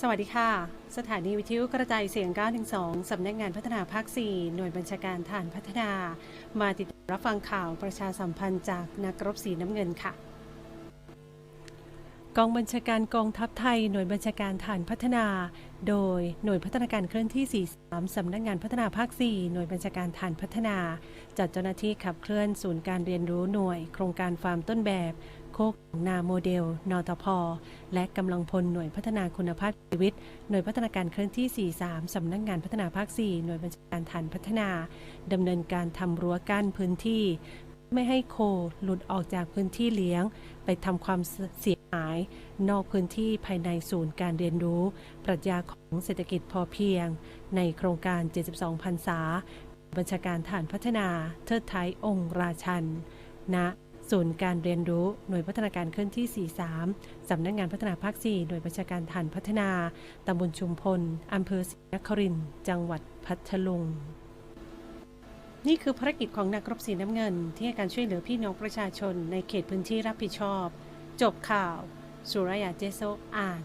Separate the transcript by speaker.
Speaker 1: สวัสดีค่ะ สถานีวิทยุกระจายเสียง 912 สำนักงานพัฒนาภาค 4 หน่วยบัญชาการฐานพัฒนา มาติดตามรับฟังข่าวประชาสัมพันธ์จากนักรบสีน้ำเงินค่ะ กองบัญชาการกองทัพไทย หน่วยบัญชาการฐานพัฒนา โดยหน่วยพัฒนาการเคลื่อนที่ 43 สำนักงานพัฒนาภาค 4 หน่วยบัญชาการฐานพัฒนา จัดเจ้าหน้าที่ขับเคลื่อนศูนย์การเรียนรู้หน่วย โครงการฟาร์มต้นแบบ โคกหนองนาโมเดล นตพ และกำลังพลหน่วยพัฒนาคุณภาพชีวิต หน่วยพัฒนาการเคลื่อนที่ 43 สำนักงานพัฒนาภาค 4 หน่วยบัญชาการฐานพัฒนาดำเนินการทำรั้วกั้นพื้นที่ ไม่ให้โคหลุดออกจากพื้นที่เลี้ยง ไปทำความเสียหาย นอกพื้นที่ภายในศูนย์การเรียนรู้ ปรัชญาของเศรษฐกิจพอเพียง ในโครงการ 72พรรษา บัญชาการฐานพัฒนาเทิดไทยองค์ราชันณศูนย์การเรียนรู้หน่วยพัฒนาการเคลื่อนที่ 43 สำนักงานพัฒนาภาค 4 หน่วยบัญชาการฐานพัฒนา ตำบลชุมพล อำเภอศรีนครินทร์ จังหวัดพัทลุง นี่คือภารกิจของนักรบสีน้ำเงิน ที่ให้การช่วยเหลือพี่น้องประชาชนในเขตพื้นที่รับผิดชอบ จบข่าว สุรยาเจโซอ่าน